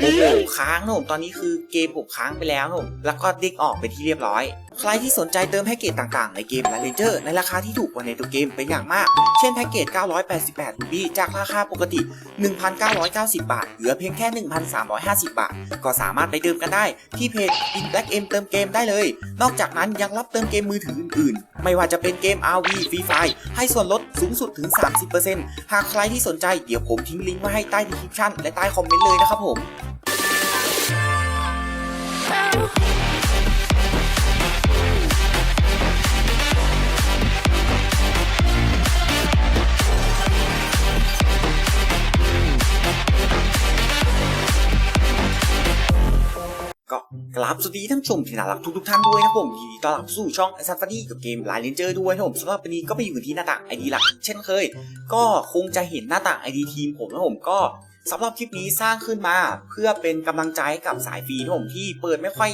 โอ้โหค้างนะผมตอนนี้คือเกมผมค้างไปแล้วนะผมแล้วก็เด้งออกไปที่เรียบร้อย ใครที่สนใจเติมแพ็กเกจต่างๆ ในเกม l ล n เจอร์ในราคาที่ถูกกว่าในตัวเกมเป็นอย่างมาก เช่นแพ็กเกจ 988รูบี้จากราคาปกติ 1,990 บาท เหลือเพียงแค่ 1,350 บาท ก็สามารถไปเติมกันได้ที่เพจ In Black M เติมเกมได้เลย นอกจากนั้นยังรับเติมเกมมือถืออื่นๆ ไม่ว่าจะเป็นเกม RV Free Fire ให้ส่วนลดสูงสุดถึง 30%หากใครที่สนใจเดี๋ยวผมทิ้งลิงก์ไว้ให้ใต้ดีคริปชั่นและใต้คอมเมนต์เลยนะครับผม ก็กราบสวัสดีท่านผู้ชมที่น่ารักทุกๆท่านด้วยนะผมยินดีต้อนรับสู่ช่อง a s ซ f a r i กับเกม Line Ranger ด้วยนะผมสำหรับวันนี้ก็ไปอยู่ที่หน้าต่าง ID หลักเช่นเคย ก็คงจะเห็นหน้าต่าง ID ทีมผมนะผมก็ สำหรับคลิปนี้สร้างขึ้นมาเพื่อเป็นกำลังใจให้กับสายฟรีนะผมที่เปิดไม่ค่อย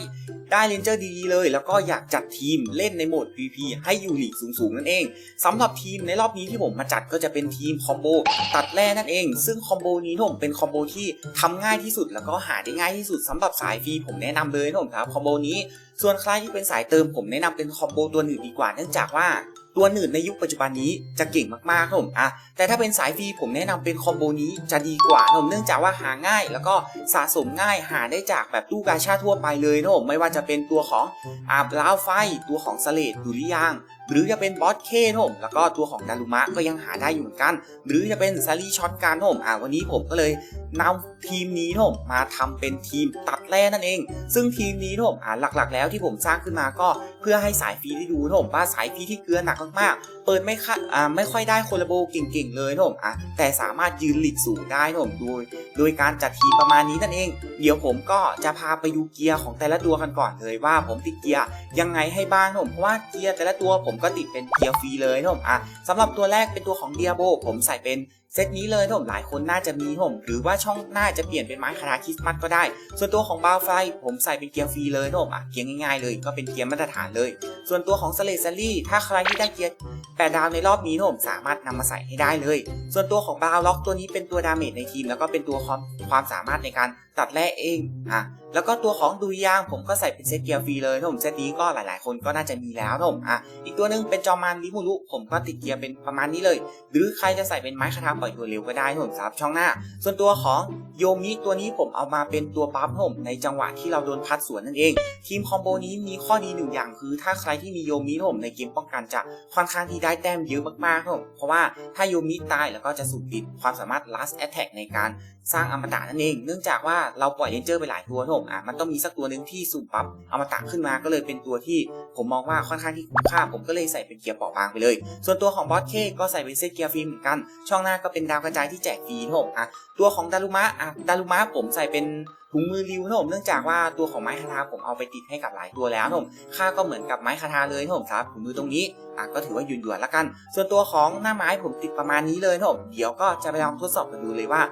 ได้เลนเจอร์ดีๆเลย แล้วก็อยากจัดทีมเล่นในโหมด PVP ให้อยู่หลีกสูงๆนั่นเองสำหรับทีมในรอบนี้ที่ผมมาจัดก็จะเป็นทีมคอมโบตัดแร่นั่นเอง ซึ่งคอมโบนี้นะผมเป็นคอมโบที่ทำง่ายที่สุด แล้วก็หาได้ง่ายที่สุดสำหรับสายฟรีผมแนะนำเลยนะผมครับคอมโบนี้ส่วนใครที่เป็นสายเติมผมแนะนำเป็นคอมโบตัวหนึ่งดีกว่าเนื่องจากว่า ตัวหนึ่งในยุคปัจจุบันนี้จะเก่งมากๆครับผมอะแต่ถ้าเป็นสายฟรีผมแนะนำเป็นคอมโบนี้จะดีกว่าครับผมเนื่องจากว่าหาง่าย แล้วก็สะสมง่ายหาได้จากแบบตู้กาชาทั่วไปเลยนะผมไม่ว่าจะเป็นตัวของอาบล้าวไฟตัวของสเลดดุริยาง หรือจะเป็นบอสเคนผมแล้วก็ตัวของดารุมะก็ยังหาได้อยู่เหมือนกัน หรือจะเป็นซารีช็อตการนะผมอ่าวันนี้ผมก็เลยนำทีมนี้นะผมมาทำเป็นทีมตัดแร่นั่นเอง ซึ่งทีมนี้นะผมอ่าหลักๆ แล้วที่ผมสร้างขึ้นมาก็เพื่อให้สายฟรีได้ดูนะผมว่าสายฟรีที่เกลือหนักมากๆ เปิดไม่ค่าอ่าไม่ค่อยได้โคลาโบเก่งๆเลยนะผมอะแต่สามารถยืนหลีกสูงได้นะผมโดยโดยการจัดทีมประมาณนี้นั่นเอง เดี๋ยวผมก็จะพาไปดูเกียร์ของแต่ละตัวกันก่อนเลยว่าผมติดเกียร์ยังไงให้บ้างนะผมเพราะว่าเกียร์แต่ละตัวผมก็ติดเป็นเกียร์ฟรีเลยนะผมอะสำหรับตัวแรกเป็นตัวของเดียโบผมใส่เป็น เซตนี้เลยนะผมหลายคนน่าจะมีผมหรือว่าช่องน่าจะเปลี่ยนเป็นไม้คาราคริสต์มาสก็ได้ ส่วนตัวของบาวไฟผมใส่เป็นเกียร์ฟรีเลยนะผมอะเกียร์ง่ายๆเลย ก็เป็นเกียร์มาตรฐานเลย ส่วนตัวของสเลซลี่ถ้าใครที่ได้เกียร์8ดาวในรอบนี้ผมสามารถนำมาใส่ให้ได้เลย ส่วนตัวของบาวล็อกตัวนี้เป็นตัวดาเมจในทีม แล้วก็เป็นตัวความความสามารถในการตัดแร่เองอะแล้วก็ตัวของดุริยางผมก็ใส่เป็นเซตเกียร์ฟรีเลยนะผมเซตนี้ก็หลาย ๆ คนก็น่าจะมีแล้วนะผมอะอีกตัวหนึงเป็นจอมานลิมูรุผมก็ติดเกียร์เป็นประมาณนี้เลย หรือใครจะใส่เป็นไม้คาถาปล่อยตัวเร็วก็ได้นะผมสำหรับช่องหน้า ส่วนตัวของโยมิตัวนี้ผมเอามาเป็นตัวปั๊มนะผมในจังหวะที่เราโดนพัดสวนนั่นเอง ทีมคอมโบนี้มีข้อดีหนึ่งอย่างคือ ถ้าใครที่มีโยมิผมในเกมป้องกันจะค่อนข้างที่ได้แต้มเยอะมากๆผมเพราะว่าถ้าโยมิตายแล้วก็จะสูญปิดความสามารถ last attack ในการ สร้างอมตะนั่นเอง เนื่องจากว่าเราปล่อยเลนเจอร์ไปหลายตัวผมอะมันต้องมีสักตัวหนึ่งที่สูมปั๊บอมตะขึ้นมาก็เลยเป็นตัวที่ผมมองว่าค่อนข้างที่คุ้มค่าผมก็เลยใส่เป็นเกียร์เปราะบางไปเลย ส่วนตัวของบอสเคก็ใส่เป็นเซตเกียร์ฟรีเหมือนกัน ช่องหน้าก็เป็นดาวกระจายที่แจกฟรีผมอะตัวของดารุมะอะดารุมะผมใส่เป็นถุงมือริวนะผมเนื่องจากว่าตัวของไม้คาทาผมเอาไปติดให้กับหลายตัวแล้วนะผมค่าก็เหมือนกับไม้คาทาเลยนะผมครับถุงมือตรงนี้อะก็ถือว่าหยุ่นยวนๆละกัน ส่วนตัวของหน้าไม้ผมติดประมาณนี้เลยนะผมเดี๋ยวก็จะไปลองทดสอบกันดูเลยว่า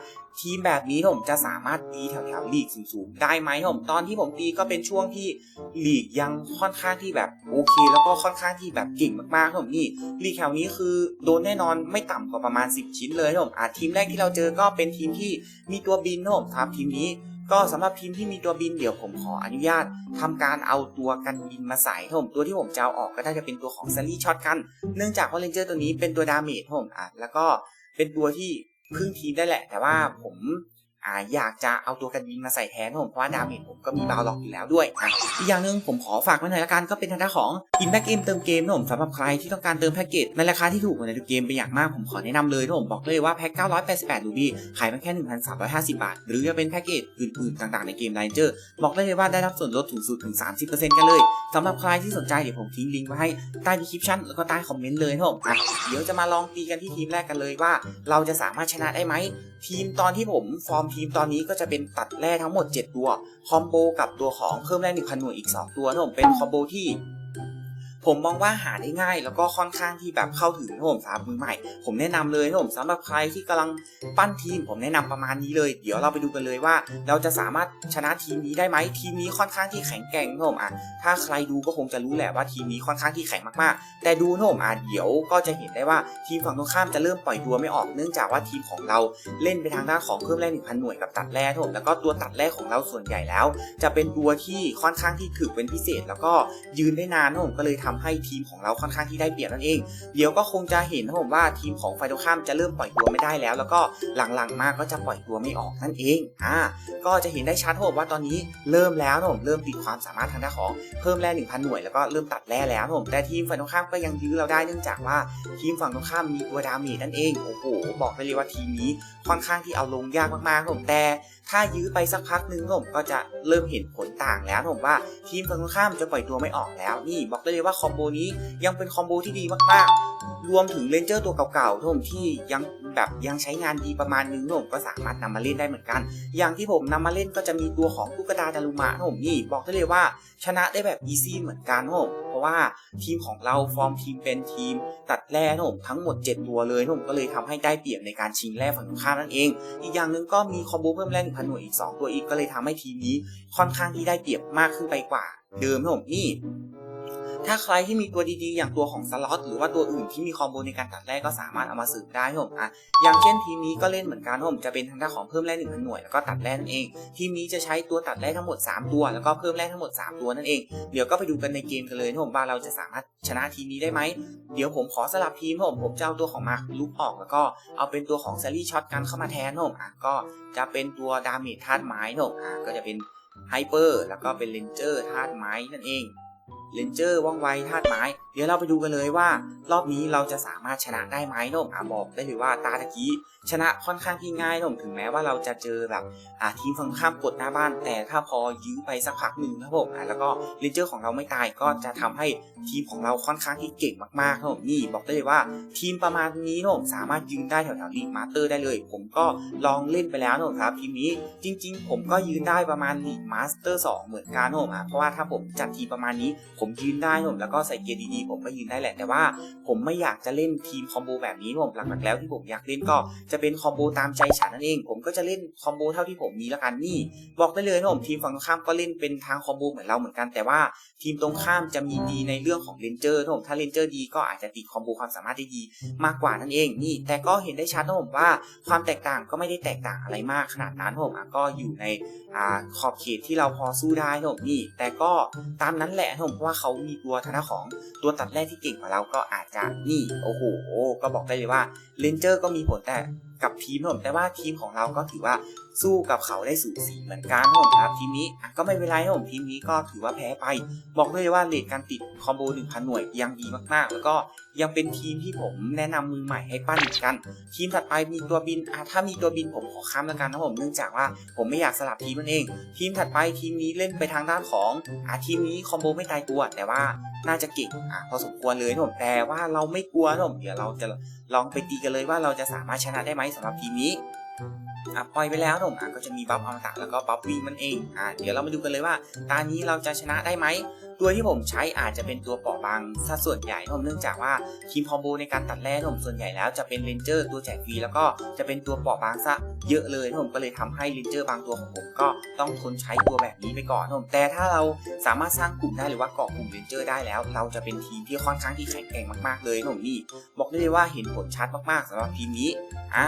ทีมแบบนี้ผมจะสามารถตีแถวๆลีกสูงๆได้ไหมผมตอนที่ผมตีก็เป็นช่วงที่ลีกยังค่อนข้างที่แบบโอเค แล้วก็ค่อนข้างที่แบบเก่งมากๆผมนี่ลีกแถวนี้คือโดนแน่นอนไม่ต่ำกว่าประมาณ 10 ชิ้นเลยผมอะทีมแรกที่เราเจอก็เป็นทีมที่มีตัวบินผมครับทีมนี้ ก็สำหรับพิมพ์ที่มีตัวบินเดี๋ยวผมขออนุญาตทำการเอาตัวกันบินมาใส่ครับผมตัวที่ผมจะเอาออกก็น่าจะเป็นตัวของซารีช็อตกัน เนื่องจากว่าเลนเจอร์ตัวนี้เป็นตัวดาเมจครับผมอะแล้วก็เป็นตัวที่พึ่งทีมได้แหละ แต่ว่าผม อ่าอยากจะเอาตัวกันบินมาใส่แทนผมเพราะว่าดาเมจผมก็มีบาวล็อกอยู่แล้วด้วยอะอีกอย่างหนึ่งผมขอฝากไว้หน่อยละกันก็เป็นทางด้านของอินแบ็กเกมเติมเกมนะผมสำหรับใครที่ต้องการเติมแพ็กเกจในราคาที่ถูกกว่าในทุกเกมเป็นอย่างมากผมขอแนะนำเลยนะผมบอกเลยว่าแพ็ก988รูบี้ขายเพียงแค่ 1,350 บาท หรือจะเป็นแพ็กเกจอื่นๆต่างๆในเกมไลเจอร์บอกได้เลยว่าได้รับส่วนลดถึงสูงถึง 30%กันเลยสำหรับใครที่สนใจเดี๋ยวผมทิ้งลิงก์ไว้ให้ใต้ดีคริปชั่นแล้วก็ใต้คอมเมนต์เลยนะผมเดี๋ยวจะมาลองตีกันที่ทีมแรกกันเลยว่า เราจะสามารถชนะได้ไหมทีมตอนที่ผมฟอร์มทีมตอนนี้ก็จะเป็นตัดแร่ทั้งหมด 7 ตัว คอมโบกับตัวของเพิ่มแร่ในพันหน่วยอีก 2 ตัวนะผมเป็นคอมโบที่ ผมมองว่าหาได้ง่าย แล้วก็ค่อนข้างที่แบบเข้าถึงนะผมสำหรับมือใหม่ ผมแนะนำเลยนะผมสำหรับใครที่กำลังปั้นทีม ผมแนะนำประมาณนี้เลย เดี๋ยวเราไปดูกันเลยว่า เราจะสามารถชนะทีมนี้ได้ไหมทีมนี้ค่อนข้างที่แข็งแกร่งนะผมอะถ้าใครดูก็คงจะรู้แหละว่าทีมนี้ค่อนข้างที่แข็งมากๆ แต่ดูนะผมอะเดี๋ยวก็จะเห็นได้ว่าทีมฝั่งตรงข้ามจะเริ่มปล่อยตัวไม่ออกเนื่องจากว่าทีมของเราเล่นไปทางด้านของเพิ่มแร่หนึ่งพันหน่วยกับตัดแร่นะผมแล้วก็ตัวตัดแร่ของเราส่วนใหญ่แล้ว จะเป็นตัวที่ค่อนข้างที่ถึกเป็นพิเศษ แล้วก็ยืนได้นานนะผมก็เลยทำให้ทีมของเราค่อนข้างที่ได้เปรียบนั่นเอง เดี๋ยวก็คงจะเห็นนะผมว่าทีมของไฟตรงข้ามจะเริ่มปล่อยตัวไม่ได้แล้ว แล้วก็หลังๆมาก็จะปล่อยตัวไม่ออกนั่นเองอ่าก็จะเห็นได้ชัดผมว่าตอนนี้เริ่มแล้วนะผมเริ่มติดความสามารถทางด้านของเพิ่มแร่1,000หน่วยแล้วก็เริ่มตัดแร่แล้วนะผมแต่ทีมฝั่งตรงข้ามก็ยังยื้อเราได้เนื่องจากว่าทีมฝั่งตรงข้ามมีตัวดาเมจนั่นเองโอ้โหบอกได้เลยว่าทีมนี้ค่อนข้างที่เอาลงยากมากๆนะผมแต่ ถ้ายื้อไปสักพักหนึ่งผมก็จะเริ่มเห็นผลต่างแล้วผมว่าทีมฝั่งตรงข้ามจะปล่อยตัวไม่ออกแล้ว นี่บอกได้เลยว่าคอมโบนี้ยังเป็นคอมโบที่ดีมากๆ รวมถึงเลนเจอร์ตัวเก่าๆผมที่ยังแบบยังใช้งานดีประมาณนึงผมก็สามารถนำมาเล่นได้เหมือนกัน อย่างที่ผมนำมาเล่นก็จะมีตัวของตุ๊กตาดารุมะผมนี่บอกได้เลยว่าชนะได้แบบอีซี่เหมือนกันผม ว่าทีมของเราฟอร์มทีมเป็นทีม ตัดแร่ผมทั้งหมด 7 ตัวเลยผมก็เลยทำให้ได้เปรียบในการชิงแร่ฝั่งตรงข้ามนั่นเอง อีกอย่างหนึ่งก็มีคอมโบเพิ่มแร่หนึ่งพันหน่วยอีก 2 ตัวอีกก็เลยทำให้ทีมนี้ค่อนข้างที่ได้เปรียบมากขึ้นไปกว่า เดิมนะผมนี่ ถ้าใครที่มีตัวดีๆ อย่างตัวของสล็อตหรือว่าตัวอื่นที่มีคอมโบในการตัดแร่ก็สามารถเอามาสืบได้ครับผมอะอย่างเช่นทีมนี้ก็เล่นเหมือนกันครับผมจะเป็นทางด้านของเพิ่มแร่หนึ่งพันหน่วยแล้วก็ตัดแร่นั่นเองทีมนี้จะใช้ตัวตัดแร่ทั้งหมด 3 ตัว แล้วก็เพิ่มแร่ทั้งหมด 3 ตัวนั่นเองเดี๋ยวก็ไปดูกันในเกมกันเลยนะผมว่าเราจะสามารถชนะทีมนี้ได้ไหมเดี๋ยวผมขอสลับทีมครับผมผมจะเอาตัวของมาร์คลุกออกแล้วก็เอาเป็นตัวของแซลลี่ช็อตกันเข้ามาแทนครับผมอะก็จะเป็นตัวดาเมจธาตุไม้ครับผมอะก็จะเป็นไฮเปอร์แล้วก็เป็นเลนเจอร์ธาตุไม้นั่นเอง เลนเจอร์ว่องไวธาตุไม้ เดี๋ยวเราไปดูกันเลยว่า รอบนี้เราจะสามารถชนะได้ไหมนะผมอะบอกได้เลยว่าตาตะกี้ชนะค่อนข้างที่ง่ายนะผมถึงแม้ว่าเราจะเจอแบบอ่าทีมฝั่งข้ามกดหน้าบ้าน แต่ถ้าพอยื้อไปสักพักหนึ่งครับผมอะแล้วก็เลนเจอร์ของเราไม่ตายก็จะทำให้ทีมของเราค่อนข้างที่เก่งมากๆครับผมนี่บอกได้เลยว่า ทีมประมาณนี้นะผมสามารถยืนได้แถวๆลีกมาสเตอร์ได้เลย ผมก็ลองเล่นไปแล้วนะผมครับทีมนี้จริง ๆ ผมก็ยืนได้ประมาณลีกมาสเตอร์2เหมือนกันนะผมอะเพราะว่าถ้าผมจัดทีมประมาณนี้ผมมยืนได้นะผมแล้วก็ใส่เกียร์ดีๆผมก็ยืนได้แหละแต่ว่า ผมไม่อยากจะเล่นทีมคอมโบแบบนี้ผมหลักๆแล้วที่ผมอยากเล่นก็จะเป็นคอมโบตามใจฉันนั่นเอง ผมก็จะเล่นคอมโบเท่าที่ผมมีแล้วกันนี่ บอกได้เลยนะผมทีมฝั่งตรงข้ามก็เล่นเป็นทางคอมโบเหมือนเราเหมือนกันแต่ว่า ทีมตรงข้ามจะมีดีในเรื่องของเลนเจอร์นะผมถ้าเลนเจอร์ดีก็อาจจะติดคอมโบความสามารถได้ดีมากกว่านั่นเองนี่แต่ก็เห็นได้ชัดนะผมว่าความแตกต่างก็ไม่ได้แตกต่างอะไรมากขนาดนั้นผมก็อยู่ในอขอบเขตที่เราพอสู้ได้นะผมนี่แต่ก็ตามนั้นแหละผมเพราะว่าเขามีตัวทนาของตัวตัดแรกที่เก่งกว่าเราก็อาจจะนี่โอ้โหก็บอกได้เลยว่าเลนเจอร์ก็มีผลแต่กับทีมผมแต่ว่าทีมของเราก็ถือว่าสู้กับเขาได้สูสีเหมือนกันผมครับทีมนี้ก็ไม่เป็นไรผมทีมนี้ก็ถือว่าแพ้ไป บอกเลยว่าเลทการติดคอมโบ1,000 หน่วยยังดีมากๆ แล้วก็ยังเป็นทีมที่ผมแนะนำมือใหม่ให้ปั้นเหมือนกัน ทีมถัดไปมีตัวบินถ้ามีตัวบินผมขอข้ามแล้วกันนะผมเนื่องจากว่าผมไม่อยากสลับทีมนั่นเอง ทีมถัดไปทีมนี้เล่นไปทางด้านของอะทีมนี้คอมโบไม่ตายตัวแต่ว่า น่าจะเก่งอะพอสมควรเลยนะผมแต่ว่าเราไม่กลัวนะผมเดี๋ยวเราจะลองไปตีกันเลยว่าเราจะสามารถชนะได้ไหมสำหรับทีมนี้อะปล่อยไปแล้วผมอะก็จะมีบัฟอมตะแล้วก็บัฟวิ่งมันเองอะเดี๋ยวเรามาดูกันเลยว่าตานี้เราจะชนะได้ไหม ตัวที่ผมใช้อาจจะเป็นตัวเปราะบางซะส่วนใหญ่ผมเนื่องจากว่าทีมคอมโบในการตัดแร่ผมส่วนใหญ่แล้วจะเป็นเลนเจอร์ตัวแจกฟรีแล้วก็จะเป็นตัวเปราะบางซะเยอะเลยผมก็เลยทำให้เลนเจอร์บางตัวของผมก็ต้องทนใช้ตัวแบบนี้ไปก่อนผมแต่ถ้าเราสามารถสร้างกลุ่มได้หรือว่าเกาะกลุ่มเลนเจอร์ได้แล้ว เราจะเป็นทีมที่ค่อนข้างที่แข็งแกร่งมากๆเลยผมนี่บอกได้เลยว่าเห็นผลชัดมากๆสำหรับทีมนี้อ่า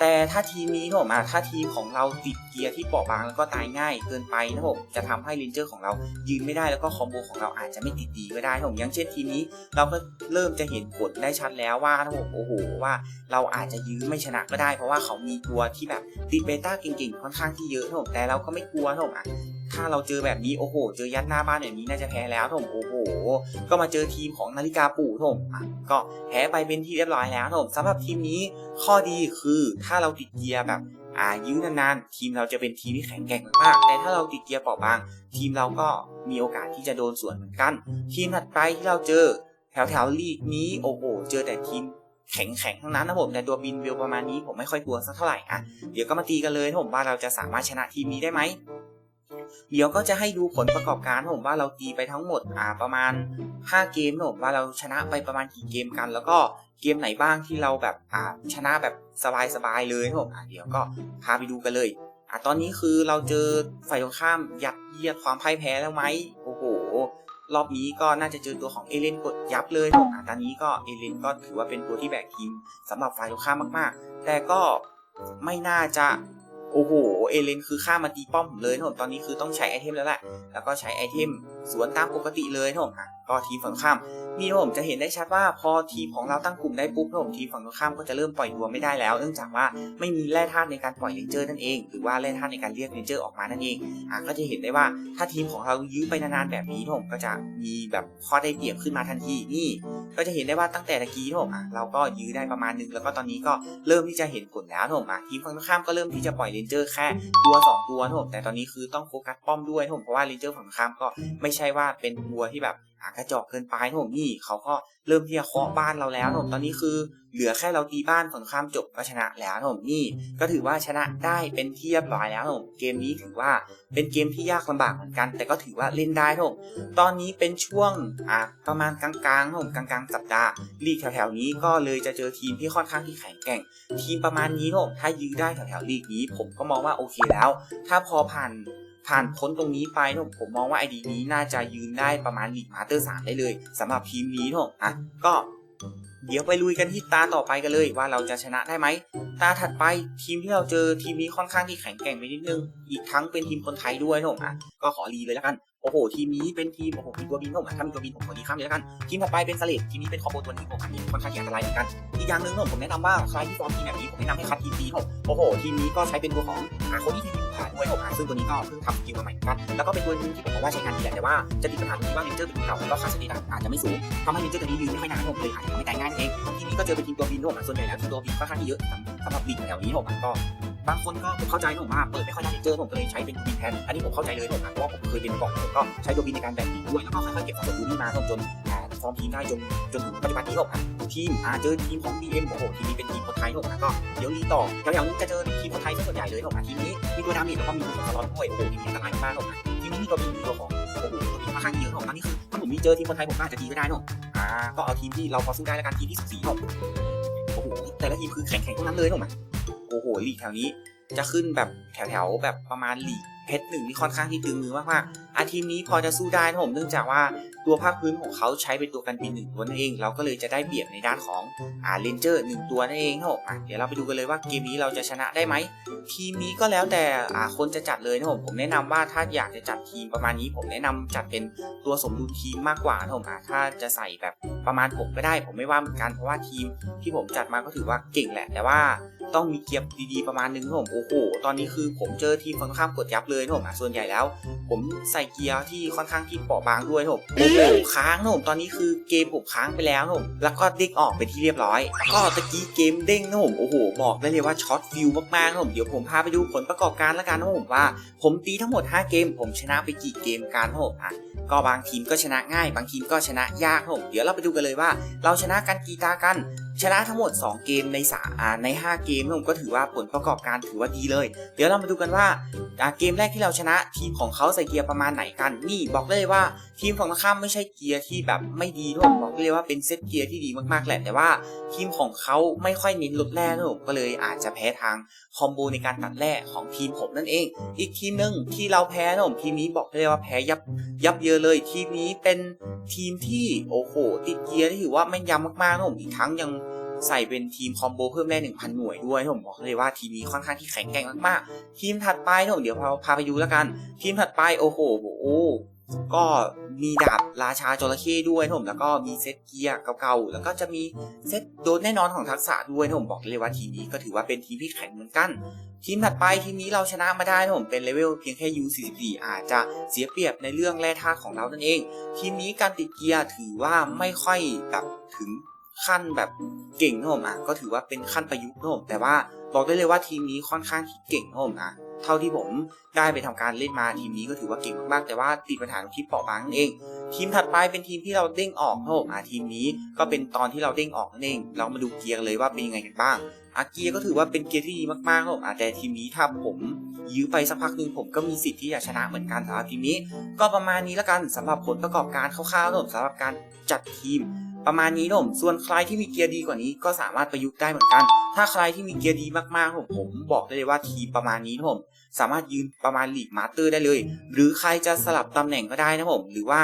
แต่ถ้าทีมนี้ผมอะถ้าทีมของเราติดเกียร์ที่เปราะบางแล้วก็ตายง่ายเกินไปนะผมจะทำให้เลนเจอร์ของเรายืนไม่ได้แล้วก็คอมโบของเราอาจจะไม่ติดดีก็ได้นะผมอย่างเช่นทีนี้ เราก็เริ่มจะเห็นผลได้ชัดแล้วว่านะผมโอ้โหว่า เราอาจจะยื้อไม่ชนะก็ได้ เพราะว่าเขามีตัวที่แบบติดเบต้าเก่งๆค่อนข้างที่เยอะนะผมแต่เราก็ไม่กลัวนะผมอะถ้าเราเจอแบบนี้โอ้โห เจอยัดหน้าบ้านแบบนี้น่าจะแพ้แล้วผมโอ้โห ก็มาเจอทีมของนาฬิกาปู่ผมอะก็แพ้ไปเป็นที่เรียบร้อยแล้วผมสำหรับทีมนี้ข้อดีคือถ้าเราติดเกียร์แบบอ่ายื้อนานๆ ทีมเราจะเป็นทีมที่แข็งแกร่งมาก แต่ถ้าเราติดเกียร์เปราะบาง ทีมเราก็มีโอกาสที่จะโดนสวนเหมือนกัน ทีมถัดไปที่เราเจอ แถวแถวๆลีกนี้โอ้โหเจอแต่ทีมแข็งแข็งๆทั้งนั้นนะผมแต่ตัวบินวิวประมาณนี้ผมไม่ค่อยกลัวสักเท่าไหร่อะเดี๋ยวก็มาตีกันเลยนะผมว่าเราจะสามารถชนะทีมนี้ได้ไหมเดี๋ยวก็จะให้ดูผลประกอบการผมว่าเราตีไปทั้งหมดอ่าประมาณ 5 เกมนะผมว่าเราชนะไปประมาณกี่เกมกัน แล้วก็เกมไหนบ้างที่เราแบบอ่าชนะแบบสบายๆเลยนะผมอะเดี๋ยวก็พาไปดูกันเลย อะตอนนี้คือเราเจอฝ่ายตรงข้ามยัดเยียดความพ่ายแพ้แล้วไหมโอ้โห รอบนี้ก็น่าจะเจอตัวของเอเลนกดยับเลยผมอะตอนนี้ก็เอเลนก็ถือว่าเป็นตัวที่แบกทีมสำหรับฝ่ายตรงข้ามมากๆ แต่ก็ไม่น่าจะโอ้โห เอเลนคือฆ่ามาตีป้อมผมเลยนะผมตอนนี้คือต้องใช้ไอเทมแล้วแหละ แล้วก็ใช้ไอเทม สวนตามปกติเลยนะผมอะก็ทีมฝั่งข้ามนี่ผมจะเห็นได้ชัดว่าพอทีมของเราตั้งกลุ่มได้ปุ๊บผมทีมฝั่งตรงข้ามก็จะเริ่มปล่อยตัวไม่ได้แล้ว เนื่องจากว่าไม่มีแร่ธาตุในการปล่อยเลนเจอร์นั่นเอง หรือว่าแร่ธาตุในการเรียกเลนเจอร์ออกมานั่นเองอะก็จะเห็นได้ว่าถ้าทีมของเรายื้อไปนานๆแบบนี้ผมก็จะมีแบบข้อได้เปรียบขึ้นมาทันทีนี่ ก็จะเห็นได้ว่าตั้งแต่ตะกี้ผมอะเราก็ยื้อได้ประมาณนึงแล้วก็ตอนนี้ก็เริ่มที่จะเห็นผลแล้วผมอะทีมฝั่งตรงข้ามก็เริ่มที่จะปล่อยเลนเจอร์แค่ตัวสองตัวนะผมแต่ตอนนี้คือต้องโฟกัสป้อมด้วยผมเพราะว่าเลนเจอร์ฝั่งตรงข้ามก็ไม่ใช่ว่าเป็นวัวที่แบบอะกระจอกเกินไปนะผมนี่เขาก็เริ่มที่จะเคาะบ้านเราแล้วนะผมตอนนี้คือเหลือแค่เราตีบ้านฝั่งตรงข้ามจบก็ชนะแล้วนะผมนี่ ก็ถือว่าชนะได้เป็นที่เรียบร้อยแล้วนะผมเกมนี้ถือว่าเป็นเกมที่ยากลำบากเหมือนกัน แต่ก็ถือว่าเล่นได้นะผมตอนนี้เป็นช่วงอะประมาณกลางๆนะผมกลางๆสัปดาห์ลีกแถวๆนี้ก็เลยจะเจอทีมที่ค่อนข้างที่แข็งแกร่ง ทีมประมาณนี้นะผมถ้ายื้อได้แถวๆลีกนี้ ผมก็มองว่าโอเคแล้ว ถ้าพอผ่าน ผ่านพ้นตรงนี้ไปนะผมผมมองว่าไอดีนี้น่าจะยืนได้ประมาณลีกมาสเตอร์สามได้เลยสำหรับทีมนี้นะอะก็เดี๋ยวไปลุยกันที่ตาต่อไปกันเลยว่าเราจะชนะได้ไหม ตาถัดไปทีมที่เราเจอทีมนี้ค่อนข้างที่แข็งแกร่งไปนิดนึง อีกทั้งเป็นทีมคนไทยด้วยนะผมอะก็ขอรีเลยแล้วกันโอ้โหทีมนี้เป็นทีมโอ้โหมีตัวบินนะผมอะถ้ามีตัวบินผมขอรีข้ามเลยแล้วกันทีมถัดไปเป็นสเลดทีมนี้เป็นคอมโบตัวนี้ผมอันนี้ค่อนข้างที่อันตรายเหมือนกันอีกอย่างหนึ่งนะผมผมแนะนำว่าใครที่ฟอร์มทีมแบบนี้ผมแนะนำให้คัดทีมนี้ผมโอ้โหทีมนี้ก็ใช้เป็นตัวของอาโคนี่ทีม ผ่านด้วยผมอะซึ่งตัวนี้ก็เพิ่งทำสกิลมาใหม่เหมือนกันแล้วก็เป็นตัวนึงที่ผมบอกว่าใช้งานดีแหละแต่ว่าจะติดปัญหาตรงที่ว่าเลนเจอร์เป็นเก่าแล้วก็ค่าสถิติอาจจะไม่สูงทำให้เลนเจอร์ตัวนี้ยืนไม่ค่อยนานผมเลยอาจจะทำให้ตายง่ายนั่นเองทีนี้ก็เจอเป็นทีมตัวบินโน่ส่วนใหญ่แล้วทีมตัวบินค่อนข้างที่เยอะสำหรับลีกแถวนี้ผมก็บางคนก็ผมเข้าใจนะผมว่าเปิดไม่ค่อยได้เจอผมก็เลยใช้เป็นบินแทนอันนี้ผมเข้าใจเลยผมเพราะว่าผมเคยเป็นมาก่อนผมก็ใช้ตัวบินในการแบ่งทีมด้วยแล้วก็ค่อยๆเก็บสะสมดูนี่มาจนฟอร์มทีมได้จนจนถึงปัจจุบันนี้ผมทีมอ่าเจอทีมของ BM โอ้โหทีมนี้เป็นทีม ยถูกไหมก็เดี๋ยวนี้ต่อแถวๆนี้จะเจอทีมคนไทยส่วนใหญ่เลยผมทีมนี้มีตัวดามิดแล้วก็มีตัวสล็อตด้วยโอ้โหทีมนี้อันตรายมากผมทีมนี้มีตัวบินมีตัวของโอ้โหตัวบินค่อนข้างเยอะถูกไหมนี่คือถ้าผมมีเจอทีมคนไทยผมก็อาจจะดีก็ได้เนาะอ่าก็เอาทีมที่เราพอสู้ได้แล้วกันทีมที่สีผมโอ้โหแต่ละทีมคือแข็งๆทั้งนั้นเลยเนาะโอ้โหลีกแถวนี้จะขึ้นแบบแถวๆแบบประมาณลีก เพชรหนึ่งที่ค่อนข้างที่ตึงมือมากๆอาทีมนี้พอจะสู้ได้นะผมเนื่องจากว่าตัวภาคพื้นของเขาใช้เป็นตัวกันบินหนึ่งตัวนั่นเอง เราก็เลยจะได้เปรียบในด้านของอ่าเลนเจอร์หนึ่งตัวนั่นเองนะผมอะเดี๋ยวเราไปดูกันเลยว่าเกมนี้เราจะชนะได้ไหมทีมนี้ก็แล้วแต่อ่าคนจะจัดเลยนะผมผมแนะนำว่าถ้าอยากจะจัดทีมประมาณนี้ ผมแนะนำจัดเป็นตัวสมดุลทีมมากกว่านะผมอะถ้าจะใส่แบบประมาณผมก็ได้ ผมไม่ว่าเหมือนกันเพราะว่าทีมที่ผมจัดมาก็ถือว่าเก่งแหละ แต่ว่า ต้องมีเกียร์ดีๆประมาณนึงนะผมโอ้โหตอนนี้คือผมเจอทีมฝั่งตรงข้ามกดยับเลยนะผมอะส่วนใหญ่แล้ว ผมใส่เกียร์ที่ค่อนข้างที่เปราะบางด้วยนะผมโอ้โหค้างนะผมตอนนี้คือเกมผมค้างไปแล้วนะผมแล้วก็เด้งออกไปที่เรียบร้อย ก็ตะกี้เกมเด้งนะผมโอ้โหบอกได้เลยว่าช็อตฟิลมากๆนะผมเดี๋ยวผมพาไปดูผลประกอบการแล้วกันนะผมว่า ผมตีทั้งหมด 5 เกม ผมชนะไปกี่เกมกันนะผมอะก็บางทีมก็ชนะง่าย บางทีมก็ชนะยากนะผมเดี๋ยวเราไปดูกันเลยว่า เราชนะกันกี่ตากัน ชนะทั้งหมด 2 เกมในสาใน 5 เกมผมก็ถือว่าผลประกอบการถือว่าดีเลย เดี๋ยวเรามาดูกันว่าเกมแรกที่เราชนะทีมของเขาใส่เกียร์ประมาณไหนกัน นี่บอกได้เลยว่าทีมของตรงข้ามไม่ใช่เกียร์ที่แบบไม่ดีด้วยบอกได้เลยว่าเป็นเซตเกียร์ที่ดีมากๆแหละแต่ว่าทีมของเขาไม่ค่อยเน้นลดแร่นะผมก็เลยอาจจะแพ้ทางคอมโบในการตัดแร่ของทีมผมนั่นเอง อีกทีมหนึ่งที่เราแพ้นะผมทีมนี้บอกได้เลยว่าแพ้ยับยับเยอะเลยทีมนี้เป็น ทีมที่โอ้โหติดเกียร์ที่ถือว่าแม่นยำมากๆนะผมอีกทั้งยังใส่เป็นทีมคอมโบเพิ่มได้ 1,000 หน่วยด้วยผมบอกเลยว่าทีมนี้ค่อนข้างที่แข็งแกร่งมากๆ ทีมถัดไปผมเดี๋ยวพาพาไปดูแล้วกัน ทีมถัดไปโอ้โหโอ้ ก็มีดาบราชาจระเข้ด้วยผมแล้วก็มีเซตเกียร์เก่าๆแล้วก็จะมีเซตโดนแน่นอนของทักษะด้วยผมบอกเลยว่าทีมนี้ก็ถือว่าเป็นทีมที่แข็งเหมือนกัน ทีมถัดไปทีมนี้เราชนะมาได้ผมเป็นเลเวลเพียงแค่ U44 อาจจะเสียเปรียบในเรื่องแร่ธาตุของเรานั่นเอง ทีมนี้การติดเกียร์ถือว่าไม่ค่อยแบบถึงขั้นแบบเก่งนะผมอะก็ถือว่าเป็นขั้นประยุกต์นะผมแต่ว่าบอกได้เลยว่าทีมนี้ค่อนข้างที่เก่งนะผมอะ เท่าที่ผมได้ไปทำการเล่นมาทีมนี้ก็ถือว่าเก่งมากๆ แต่ว่าติดปัญหาตรงที่เปราะบางนั่นเอง ทีมถัดไปเป็นทีมที่เราเด้งออกครับผมอ่าทีมนี้ก็เป็นตอนที่เราเด้งออกนั่นเอง เรามาดูเกียร์เลยว่าเป็นยังไงกันบ้างอาเกียร์ก็ถือว่าเป็นเกียร์ที่ดีมากๆครับผมอ่าแต่ทีมนี้ถ้าผมยื้อไปสักพักหนึ่งผมก็มีสิทธิ์ที่จะชนะเหมือนกันสำหรับทีมนี้ ก็ประมาณนี้แล้วกันสำหรับผลประกอบการคร่าวๆครับผมสำหรับการจัดทีมประมาณนี้ผมส่วนใครที่มีเกียร์ดีกว่านี้ก็สามารถประยุกต์ได้เหมือนกัน ถ้าใครที่มีเกียร์ดีมากๆผมผมบอกได้เลยว่าทีมประมาณนี้ผม สามารถยืนประมาณลีกมาสเตอร์ได้เลย หรือใครจะสลับตำแหน่งก็ได้นะผม หรือว่า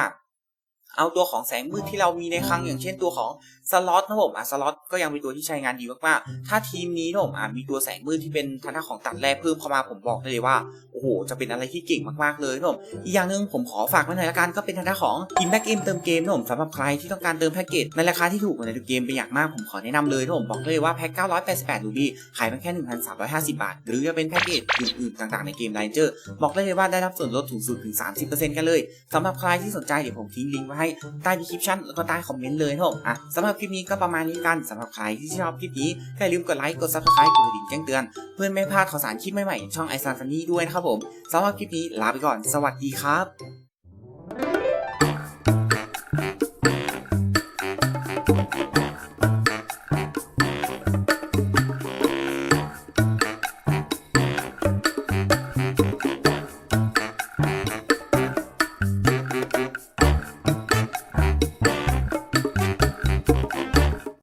เอาตัวของแสงมืดที่เรามีในคลังอย่างเช่นตัวของ สล็อตนะผมอะสล็อตก็ยังเป็นตัวที่ใช้งานดีมากๆ ถ้าทีมนี้นะผมอะมีตัวแสงมืดที่เป็นทางด้านของตัดแร่เพิ่มเข้ามาผมบอกได้เลยว่าโอ้โหจะเป็นอะไรที่เก่งมากๆเลยนะผมอีกอย่างหนึ่งผมขอฝากไว้หน่อยละกันก็เป็นทางด้านของกินแบ็กเกมเติมเกมนะผมสำหรับใครที่ต้องการเติมแพ็กเกจในราคาที่ถูกกว่าในเกมเป็นอย่างมากผมขอแนะนำเลยนะผมบอกเลยว่าแพ็ก988รูบี้ขายเพียงแค่1,350 บาท หรือจะเป็นแพ็กเกจอื่นๆต่างๆในเกมไลน์เจอร์บอกได้เลยว่าได้รับส่วนลดสูงสุดถึง 30%กันเลยสำหรับใครที่สนใจเดี๋ยวผมทิ้งลิงก์ไว้ให้ใต้ดีคริปชั่นแล้วก็ใต้คอมเมนต์เลยนะครับผมอะสำหรับคลิปนี้ก็ประมาณนี้กันสำหรับใครที่ชอบคลิปนี้ก็อย่าลืมกดไลค์กดซับสไครต์กดกระดิ่งแจ้งเตือน เพื่อไม่พลาดข่าวสารคลิปใหม่ๆช่องไอซันซันนี่ด้วยนะครับผมสำหรับคลิปนี้ลาไปก่อน สวัสดีครับ